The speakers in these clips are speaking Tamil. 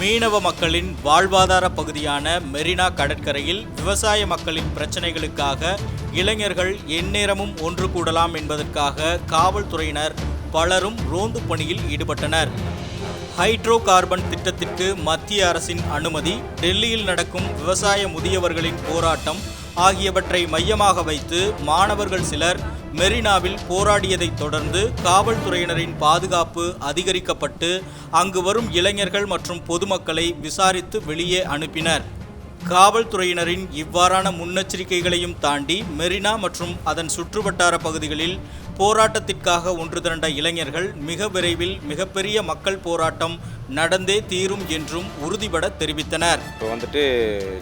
மீனவ மக்களின் வாழ்வாதார பகுதியான மெரினா கடற்கரையில் விவசாய மக்களின் பிரச்சனைகளுக்காக இளைஞர்கள் எந்நேரமும் ஒன்று கூடலாம் என்பதற்காக காவல்துறையினர் பலரும் ரோந்து பணியில் ஈடுபட்டனர். ஹைட்ரோ கார்பன் திட்டத்திற்கு மத்திய அரசின் அனுமதி டெல்லியில் நடக்கும் விவசாய முதியவர்களின் போராட்டம் ஆகியவற்றை மையமாக வைத்து மாணவர்கள் சிலர் மெரினாவில் போராடியதைத் தொடர்ந்து காவல்துறையினரின் பாதுகாப்பு அதிகரிக்கப்பட்டு அங்கு வரும் இளைஞர்கள் மற்றும் பொதுமக்களை விசாரித்து வெளியே அனுப்பினர். காவல்துறையினரின் இவ்வாறான முன்னெச்சரிக்கைகளையும் தாண்டி மெரினா மற்றும் அதன் சுற்றுவட்டார பகுதிகளில் போராட்டத்திற்காக ஒன்று திரண்ட இளைஞர்கள் மிக விரைவில் மிகப்பெரிய மக்கள் போராட்டம் நடந்தே தீரும் என்றும் உறுதிபட தெரிவித்தனர். இப்போ வந்துட்டு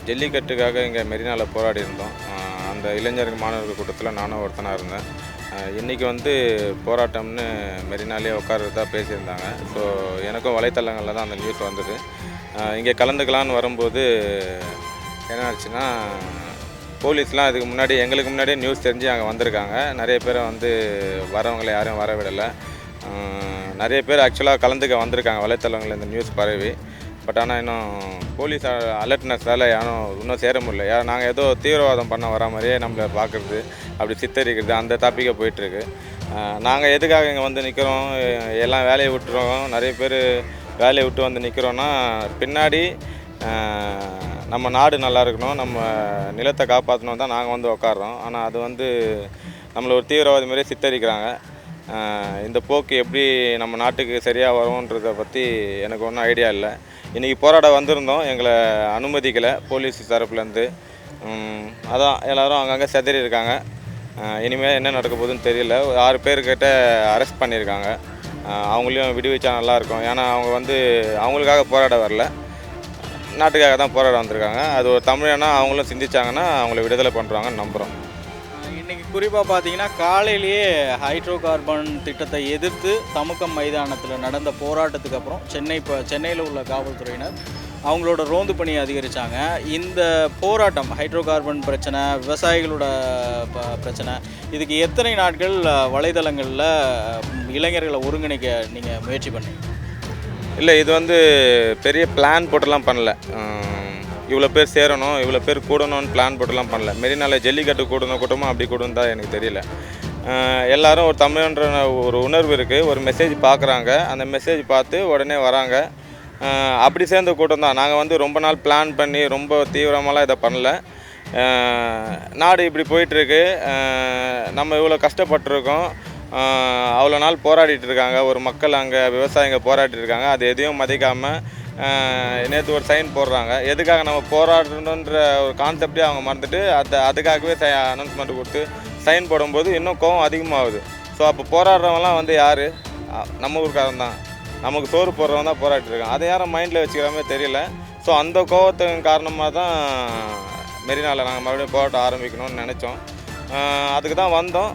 ஜல்லிக்கட்டுக்காக இங்கே மெரினாவில் போராடி இருந்தோம் அந்த இளைஞர்கள் மாணவர்கள் கூட்டத்தில் நானும் ஒருத்தனாக இருந்தேன். இன்றைக்கி வந்து போராட்டம்னு மெரினாலே உட்காரதா பேசியிருந்தாங்க. ஸோ எனக்கும் வலைத்தளங்களில் தான் அந்த நியூஸ் வந்தது. இங்கே கலந்துக்கலான்னு வரும்போது என்ன ஆச்சுன்னா போலீஸ்லாம் அதுக்கு முன்னாடி எங்களுக்கு முன்னாடியே நியூஸ் தெரிஞ்சு அங்கே வந்திருக்காங்க. நிறைய பேரை வந்து வரவங்களை யாரும் வர விடலை நிறைய பேர் ஆக்சுவலாக கலந்துக்க வந்திருக்காங்க. வலைத்தளங்களில் இந்த நியூஸ் பரவி. பட் ஆனால் இன்னும் போலீஸ் அலர்ட்னஸால் யாரும் இன்னும் சேர முடியல. யா நாங்கள் ஏதோ தீவிரவாதம் பண்ண வர மாதிரியே நம்மளை பார்க்குறது அப்படி சித்தரிக்கிறது அந்த டாப்பிக்கை போயிட்டுருக்கு. நாங்கள் எதுக்காக இங்கே வந்து நிற்கிறோம் எல்லாம் வேலையை விட்டுறோம். நிறைய பேர் வேலையை விட்டு வந்து நிற்கிறோன்னா பின்னாடி நம்ம நாடு நல்லா இருக்கணும். நம்ம நிலத்தை காப்பாற்றணும் தான் நாங்கள் வந்து உட்காடுறோம் ஆனால் அது வந்து நம்மளை ஒரு தீவிரவாதி மாதிரியே சித்தரிக்கிறாங்க. இந்த போக்கு எப்படி நம்ம நாட்டுக்கு சரியாக வரும்ன்றதை பற்றி எனக்கு ஒன்றும் ஐடியா இல்லை. இன்றைக்கி போராட வந்திருந்தோம். எங்களை அனுமதிக்கலை. போலீஸ் தரப்புலேருந்து. அதான் எல்லோரும் அங்கங்கே செதறி இருக்காங்க. இனிமேல் என்ன நடக்க போகுதுன்னு தெரியல. ஒரு ஆறு பேர்கிட்ட அரெஸ்ட் பண்ணியிருக்காங்க அவங்களையும் விடுவிச்சா நல்லாயிருக்கும் ஏன்னா அவங்க வந்து அவங்களுக்காக போராட வரல. நாட்டுக்காக தான் போராட வந்திருக்காங்க. அது ஒரு தமிழனா அவங்களும் சிந்திச்சாங்கன்னா அவங்கள விடுதலை பண்ணுறாங்கன்னு நம்புகிறோம் இன்றைக்கி குறிப்பாக பார்த்தீங்கன்னா காலையிலேயே ஹைட்ரோ கார்பன் திட்டத்தை எதிர்த்து தமுக்கம் மைதானத்தில் நடந்த போராட்டத்துக்கு அப்புறம் சென்னை இப்போ சென்னையில் உள்ள காவல்துறையினர் அவங்களோட ரோந்து பணியை அதிகரித்தாங்க இந்த போராட்டம் ஹைட்ரோ கார்பன் பிரச்சனை விவசாயிகளோட ப- பிரச்சனை இதுக்கு எத்தனை நாட்கள் வலைதளங்களில் இளைஞர்களை ஒருங்கிணைக்க நீங்கள் முயற்சி பண்ணீங்க? இல்லை இது வந்து பெரிய பிளான் போட்டுலாம் பண்ணல. இவ்வளோ பேர் சேரணும் இவ்வளோ பேர் கூடணும்னு பிளான் போட்டுலாம் பண்ணல. மெரினால ஜல்லிக்கட்டு கூடணும் கூட்டமாக அப்படி கூடணும் தான் எனக்கு தெரியல. எல்லோரும் எல்லாரும் ஒரு தமிழ்ன்ற ஒரு உணர்வு இருக்குது ஒரு மெசேஜ் பார்க்குறாங்க அந்த மெசேஜ் பார்த்து உடனே வராங்க. அப்படி சேர்ந்த கூட்டம் தான். நாங்கள் வந்து ரொம்ப நாள் பிளான் பண்ணி ரொம்ப தீவிரமாலாம் இதை பண்ணல. நாடு இப்படி போயிட்டுருக்கு. நம்ம இவ்வளோ கஷ்டப்பட்டிருக்கோம். அவ்வளோ நாள் போராடிட்டு இருக்காங்க. ஒரு மக்கள் அங்கே விவசாயிங்க போராடிட்டு இருக்காங்க. அது எதையும் மதிக்காமல் நேற்று ஒரு சைன் போடுறாங்க. எதுக்காக நம்ம போராடணுன்ற ஒரு கான்செப்டே அவங்க மறந்துட்டு அதை அதுக்காகவே அனௌன்ஸ்மெண்ட் கொடுத்து சைன் போடும்போது இன்னும் கோவம் அதிகமாகுது. ஸோ அப்போ போராடுறவங்களாம் வந்து யார்? நம்ம ஊருக்காரன் தான். நமக்கு சோறு போடுறவன் தான் போராடிட்டு அதை யாரும் மைண்டில் வச்சுக்கிறாமே தெரியல. ஸோ அந்த கோவத்தின் காரணமாக தான் மெரினாவில் நாங்கள் மறுபடியும் போராட்டம் ஆரம்பிக்கணும்னு நினச்சோம். அதுக்கு தான் வந்தோம்.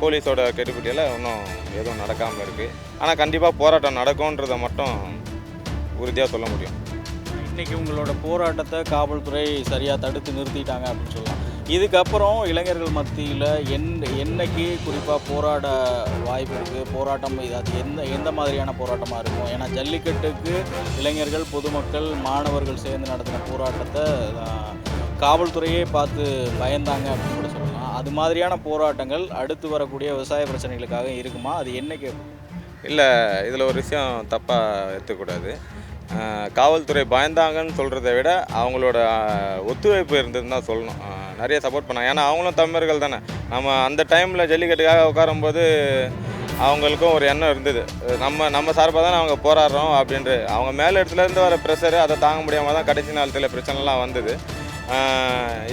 போலீஸோட கெட்டுப்பிட்டியில் இன்னும் எதுவும் நடக்காமல் இருக்குது ஆனால் கண்டிப்பாக போராட்டம் நடக்கும்ன்றதை மட்டும் உறுதியாக சொல்ல முடியும். இன்னைக்கு உங்களோட போராட்டத்தை காவல்துறை சரியாக தடுத்து நிறுத்திட்டாங்க அப்படின்னு சொல்லலாம். இதுக்கப்புறம் இளைஞர்கள் மத்தியில் என் என்னைக்கு குறிப்பாக போராட வாய்ப்பு இருக்குது போராட்டம் இது அது எந்த எந்த மாதிரியான போராட்டமாக இருக்கும்? ஏன்னா ஜல்லிக்கட்டுக்கு இளைஞர்கள் பொதுமக்கள் மாணவர்கள் சேர்ந்து நடத்தின போராட்டத்தை காவல்துறையே பார்த்து பயந்தாங்க அப்படின்னு கூட சொல்லலாம். அது மாதிரியான போராட்டங்கள் அடுத்து வரக்கூடிய விவசாய பிரச்சனைகளுக்காக இருக்குமா? அது என்னைக்கு? இல்லை இதில் ஒரு விஷயம் தப்பாக எடுத்துக்கூடாது. காவல்துறை பயந்தாங்கன்னு சொல்கிறத விட அவங்களோட ஒத்துழைப்பு இருந்ததுன்னு தான் சொல்லணும். நிறைய சப்போர்ட் பண்ணாங்க. ஏன்னா அவங்களும் தமிழர்கள் தானே. நம்ம அந்த டைமில் ஜல்லிக்கட்டுக்காக உட்காரும்போது அவங்களுக்கும் ஒரு எண்ணம் இருந்தது. நம்ம நம்ம சார்பாக தானே அவங்க போராடுறோம் அப்படின்ட்டு அவங்க மேலே இடத்துலேருந்து வர ப்ரெஷரு அதை தாங்க முடியாமல் தான் கடைசி நாளத்தில் பிரச்சனைலாம் வந்தது.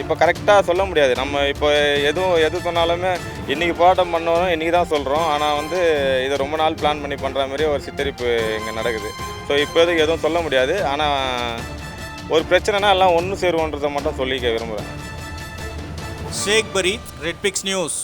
இப்போ கரெக்டாக சொல்ல முடியாது. நம்ம இப்போ எதுவும் எது சொன்னாலுமே இன்றைக்கி போராட்டம் பண்ணணும் இன்றைக்கி தான் சொல்கிறோம் ஆனால் வந்து இதை ரொம்ப நாள் பிளான் பண்ணி பண்ணுற மாதிரி ஒரு சித்தரிப்பு இங்கே நடக்குது. ஸோ இப்போதைக்கு எதுவும் சொல்ல முடியாது. ஆனால் ஒரு பிரச்சனைனா எல்லாம் ஒன்று சேருவோன்றதை மட்டும் சொல்லிக்க விரும்புகிறேன் ஷேக் பரீத் ரெட்பிக்ஸ் நியூஸ்